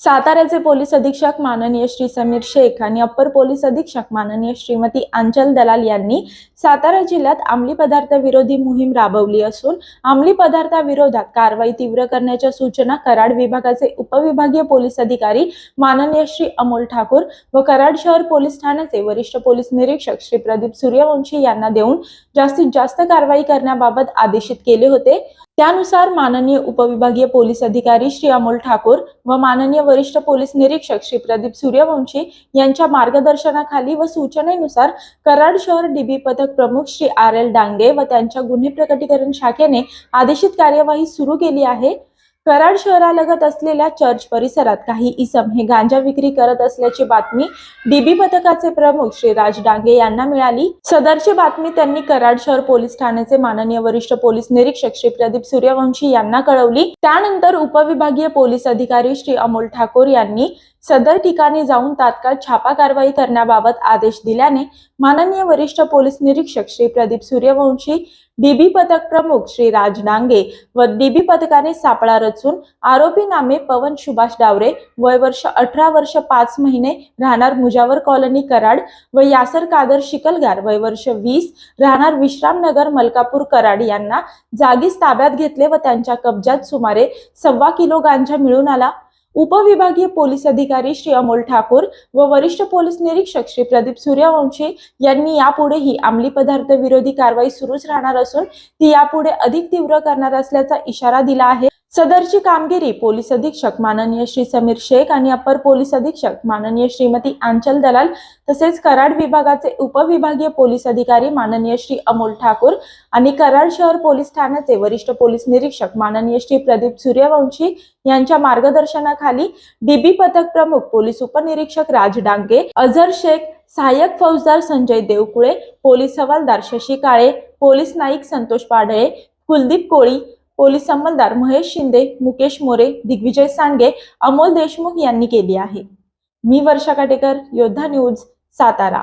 साताऱ्याचे पोलीस अधीक्षक माननीय श्री समीर शेख आणि अप्पर पोलीस अधीक्षक माननीय श्रीमती अंचल दलाल यांनी सातारा जिल्ह्यात अंमली पदार्थ विरोधी मोहीम राबवली असून अंमली पदार्थाविरोधात कारवाई तीव्र करण्याच्या सूचना कराड विभागाचे उपविभागीय पोलीस अधिकारी माननीय श्री अमोल ठाकूर व कराड शहर पोलीस ठाण्याचे वरिष्ठ पोलीस निरीक्षक श्री प्रदीप सूर्यवंशी यांना देऊन जास्तीत जास्त कारवाई करण्याबाबत आदेशित केले होते. त्यानुसार माननीय उपविभागीय पोलीस अधिकारी श्री अमोल ठाकूर व माननीय वरिष्ठ पोलीस निरीक्षक श्री प्रदीप सूर्यवंशी यांच्या मार्गदर्शनाखाली व सूचनेनुसार कराड शहर डीबी पथक प्रमुख श्री आर एल डांगे व त्यांच्या गुन्हे प्रकटीकरण शाखेने आदेशित कार्यवाही सुरू केली आहे. कराड शहरालगत असलेल्या चर्च परिसरात काही इसम हे गांजा विक्री करत असल्याची बातमी डीबी पथकाचे प्रमुख श्री राज डांगे यांना मिळाली. सदरची बातमी त्यांनी कराड शहर पोलीस ठाण्याचे माननीय वरिष्ठ पोलीस निरीक्षक श्री प्रदीप सूर्यवंशी यांना कळवली. त्यानंतर उपविभागीय पोलीस अधिकारी श्री अमोल ठाकूर यांनी सदर ठिकाणी जाऊन तात्काळ छापा कारवाई करण्याबाबत आदेश दिल्याने माननीय वरिष्ठ पोलीस निरीक्षक श्री प्रदीप सूर्यवंशी डीबी पथक प्रमुख श्री राज डांगे व डीबी पथकाने सापळा रचून आरोपी नामे पवन सुभाष डावरे वय वर्ष अठरा वर्ष पाच महिने राहणार मुजावर कॉलनी कराड व यासर कादर शिकलगार वय वर्ष वीस राहणार विश्रामनगर मलकापूर कराड यांना जागीच ताब्यात घेतले व त्यांच्या कब्जात सुमारे सव्वा किलो गांजा मिळून आला. उपविभागीय पोलीस अधिकारी श्री अमोल ठाकूर व वरिष्ठ पोलीस निरीक्षक श्री प्रदीप सूर्यवंशी यांनी यापुढेही अंमली पदार्थ विरोधी कारवाई सुरूच राहणार असून ती यापुढे अधिक तीव्र करणार असल्याचा इशारा दिला आहे. सदरची कामगिरी पोलीस अधीक्षक माननीय श्री समीर शेख आणि अपर पोलीस अधीक्षक माननीय श्रीमती आंचल दलाल तसेच कराड विभागाचे उपविभागीय पोलीस अधिकारी माननीय श्री अमोल ठाकूर आणि कराड शहर पोलीस ठाण्याचे वरिष्ठ पोलीस निरीक्षक माननीय श्री प्रदीप सूर्यवंशी यांच्या मार्गदर्शनाखाली डीबी पथक प्रमुख पोलीस उपनिरीक्षक राज डांगे अझर शेख सहाय्यक फौजदार संजय देवकुळे पोलीस हवालदार शशी काळे पोलीस नाईक संतोष पाडळे कुलदीप कोळी पोलीस अंमलदार महेश शिंदे मुकेश मोरे दिग्विजय सांडगे अमोल देशमुख यांनी केली आहे. मी वर्षा काटेकर योद्धा न्यूज सातारा.